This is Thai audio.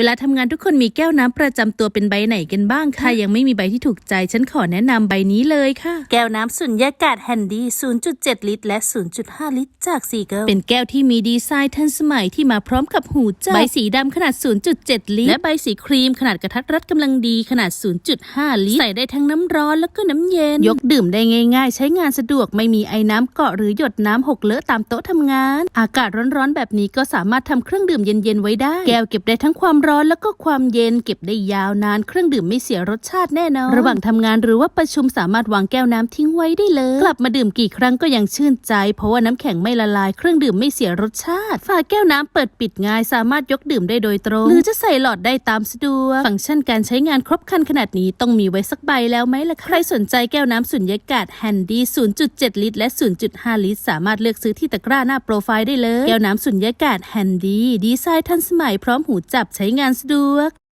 เวลาทำงานทุกคนมีแก้วน้ำประจำตัวเป็นใบไหนกันบ้างคะถ้ายังไม่มีใบที่ถูกใจ ฉันขอแนะนำใบนี้เลยค่ะ แก้วน้ำสุญญากาศแฮนดี้ 0.7 ลิตร และ 0.5 ลิตร จากซีเกิลเป็นแก้วที่มีดีไซน์ทันสมัยที่มาพร้อมกับหูจับใบสีดำขนาด 0.7 ลิตร และใบสีครีมขนาดกระทัดรัดกำลังดีขนาด 0.5 ลิตร ใส่ได้ทั้งน้ำร้อนแล้วก็น้ำเย็น ยกดื่มได้ง่าย ๆ ใช้งานสะดวกไม่มีไอ้น้ำเกาะหรือหยดน้ำหกเลอะตามโต๊ะทำงาน อากาศร้อนๆแบบนี้ก็สามารถทำเครื่องดื่มเย็นๆไว้ได้ แก้วเก็บได้ทั้งความร้อน้อนแล้วก็ความเย็นเก็บได้ยาวนาน เครื่องดื่มไม่เสียรสชาติแน่นอน ระหว่างทำงานหรือว่าประชุมสามารถวางแก้วน้ำทิ้งไว้ได้เลย กลับมาดื่มกี่ครั้งก็ยังชื่นใจ เพราะว่าน้ำแข็งไม่ละลายเครื่องดื่มไม่เสียรสชาติ ฝาแก้วน้ำเปิดปิดง่าย สามารถยกดื่มได้โดยตรง หรือจะใส่หลอดได้ตามสะดวก ฟังก์ชันการใช้งานครบครันขนาดนี้ต้องมีไว้สักใบแล้วไหมล่ะใครสนใจแก้วน้ำสุญญากาศแฮนดี้ 0.7 ลิตร และ 0.5 ลิตร สามารถเลือกซื้อที่ตะกร้าหน้าโปรไฟล์ได้เลย แก้วน้ำสุญญากาศแฮนดี้ดีไซน์ทันสมัยพร้อมหูจับใช้งานสะดวก